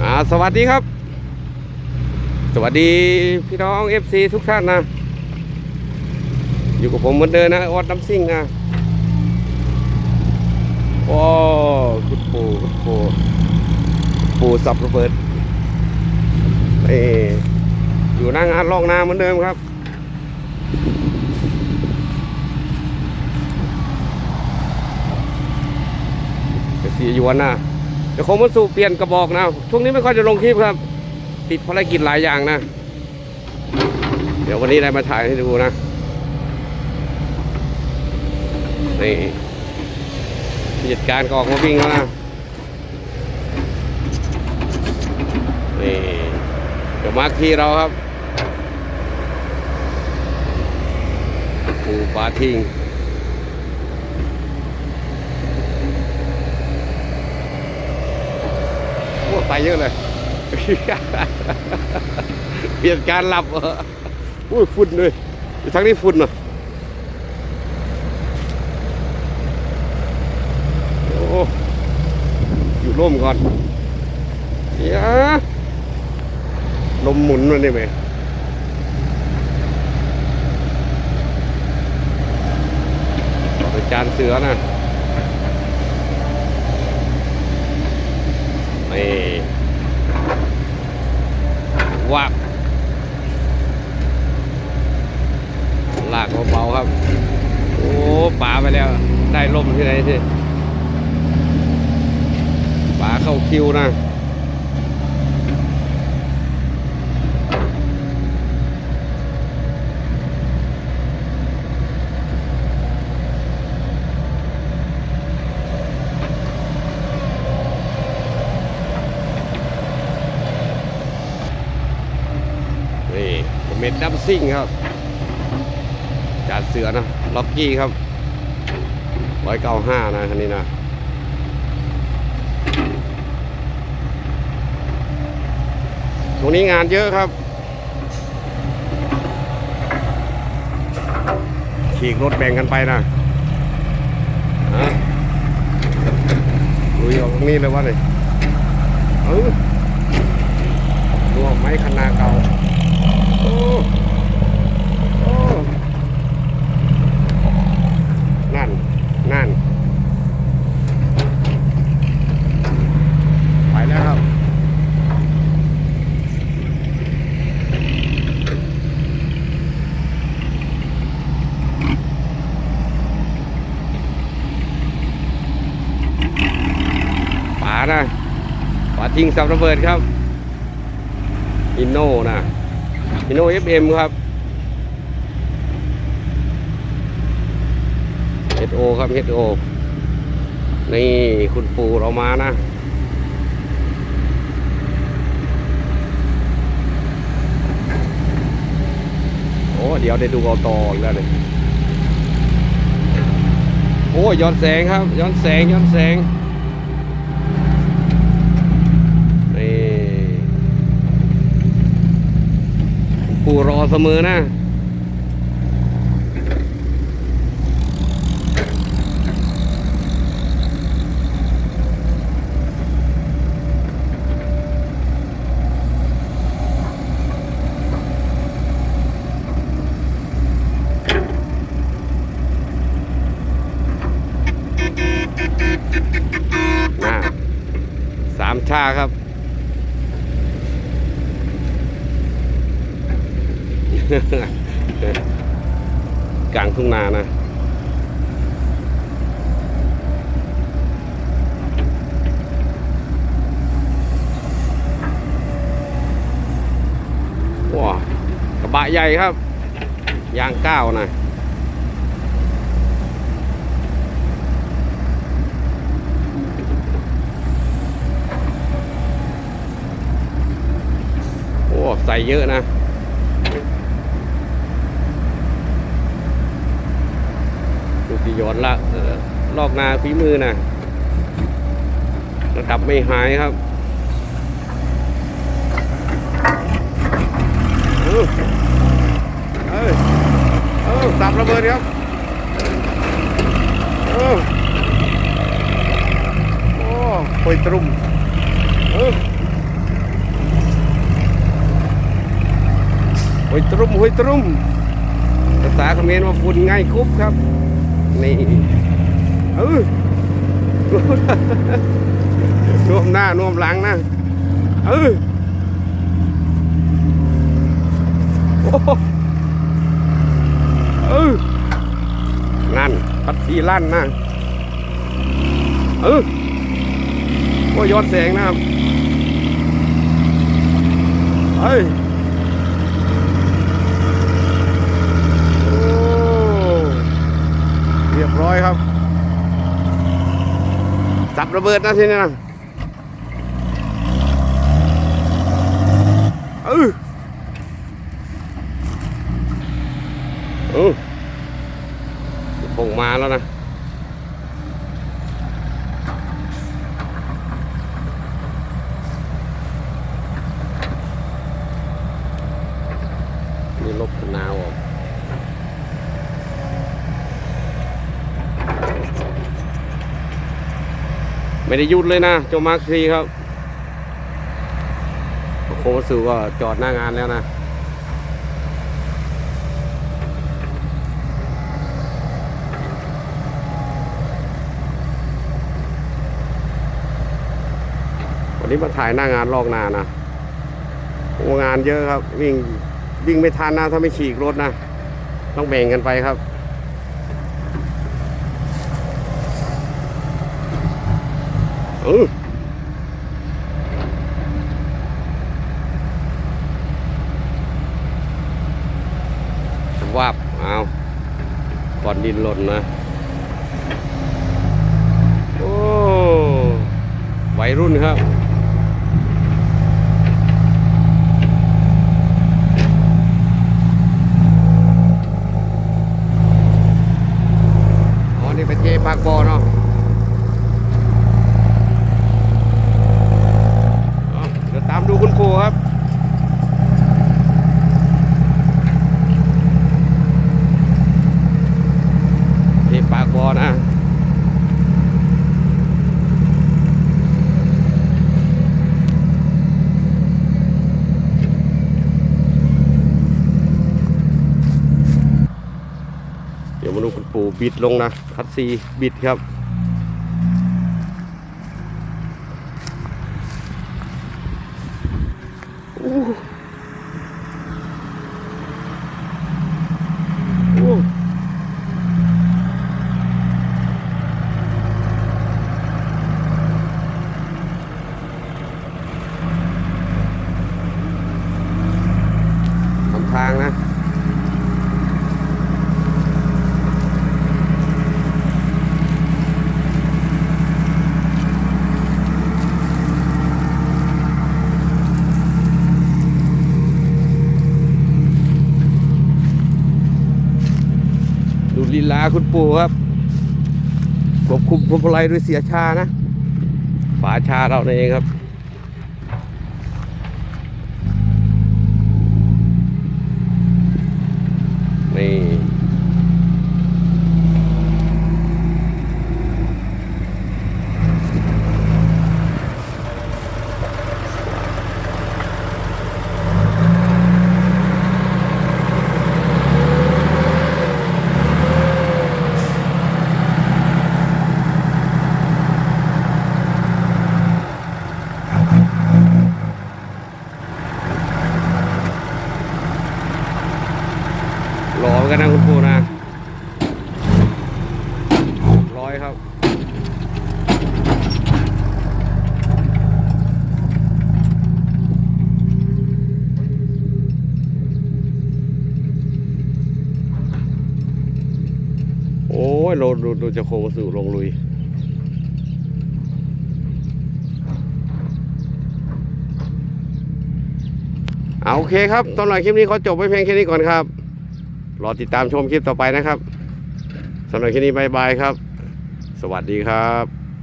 อ่าสวัสดีครับ สวัสดีพี่น้อง FC ทุกท่านนะ อยู่กับผมเหมือนเดิมนะออดน้ำซิ่งนะโอ้คุณปู่คุณปู่ปู่สับระเบิดเออยู่หน้างานลอกนาเหมือนเดิมครับจะเสียยวนนะ ดี๋ยวคงมาสู่เปลี่ยนกระบอกนะ ช่วงนี้ไม่ค่อยจะลงคลิปครับ ติดภารกิจหลายอย่างนะ เดี๋ยววันนี้ได้มาถ่ายให้ดูนะนี่ผู้จัดการก็ออกมาวิ่งแล้วนะนี่เดี๋ยวมาร์คที่เราครับปูปลาทิ้ง โอ้ไป เยอะเลย เปลี่ยนการหลับอุ้ยฝุ่นเลยทั้งนี้ฝุ่นเหรอโอ้อยู่ร่มก่อนเดี๋ยะลมหมุนมันนี่ไหมจานเสือนะนี่ วับลากเบาๆครับ โอ้ป่าไปแล้ว ได้ลมที่ไหนสิป่าเข้าคิวนะ นี่เม็ ดัมซิ่งครับจานเสือนะ ล็อกกี้ครับร้อยเก้าห้านะคันนี้นะตรงนี้งานเยอะครับฉีกรถแบ่งกันไปนะฮะลุยออกตรงนี้เลยวะเลยเออดูออกไม้คันนาเก่า โอ้โอ้นั่น นั่น ไปแล้วครับ ป่านะ ทิ้งสับระเบิดครับอินโนนะอินโนเอฟเอ็มครับ HO ครับ HO นี่คุณปู่เรามานะโอ้เดี๋ยวได้ดูเอาต่อแล้วเลยโอ้ย้อนแสงครับ ย้อนแสงย้อนแสง นี่ ปู่รอเสมอนะน่าสามชาครับ กลางทุ่งนานะว้ากระบะใหญ่ครับ ยางก้าวนะใส่เยอะนะ ประโยชนละลอกนาฝีมือนะระดับไม่หายครับเออเออเออสับระเบิดครับเออโอ้ปอยตรุ่มเออหวยตรุ่มหวยตรุ่มภาษาเขมรมาฝุ่นง่ายคุบครับ นี่เออน่วมหน้าน่วมหลังนะเออโอ้โหเออนั่นพัดสีลั่นนะเออโอ้ยยอดแสงนะครับเฮ้ยโอ้เร้อยครับจับระเบิดนะทีนี้นะเออเออคงมาแล้วนะนี่ลบกันนาวออก ไม่ได้ยุดเลยนะโจมาร์คซีครับโคมสูก็จอดหน้างานแล้วนะวันนี้มาถ่ายหน้างานลอกนานะโองานเยอะครับ วิ่งวิ่งไม่ทันนะถ้าไม่ฉีกรถนะ ต้องแบ่งกันไปครับ เออวับเอาก่อนดินหล่นนะ โอ้วัยรุ่นครับอ๋อนี่เป็นเจปากบอเนาะเอาเดี๋ยวตามดูคุณครูครับ เจ อนะเดี๋ยวมาดูคุณปู่บิดลงนะคัดซีบิดครับ โอ้โอ้ทำทางนะ ดู ลีลาคุณปู่ครับควบคุมพวงมาลัยด้วยเสียชานะ ฝาชาเราเองครับนี่ รอเหมือนกันนะคุณปู่นะร้อยครับโอ้ยโลดูดูจะโคสู่ลงลุย เอาโอเคครับตอนหน่อยคลิปนี้ขอจบไว้เพียงแค่นี้ก่อนครับ รอติดตามชมคลิปต่อไปนะครับสำหรับคลิปนี้บายบายครับ สวัสดีครับ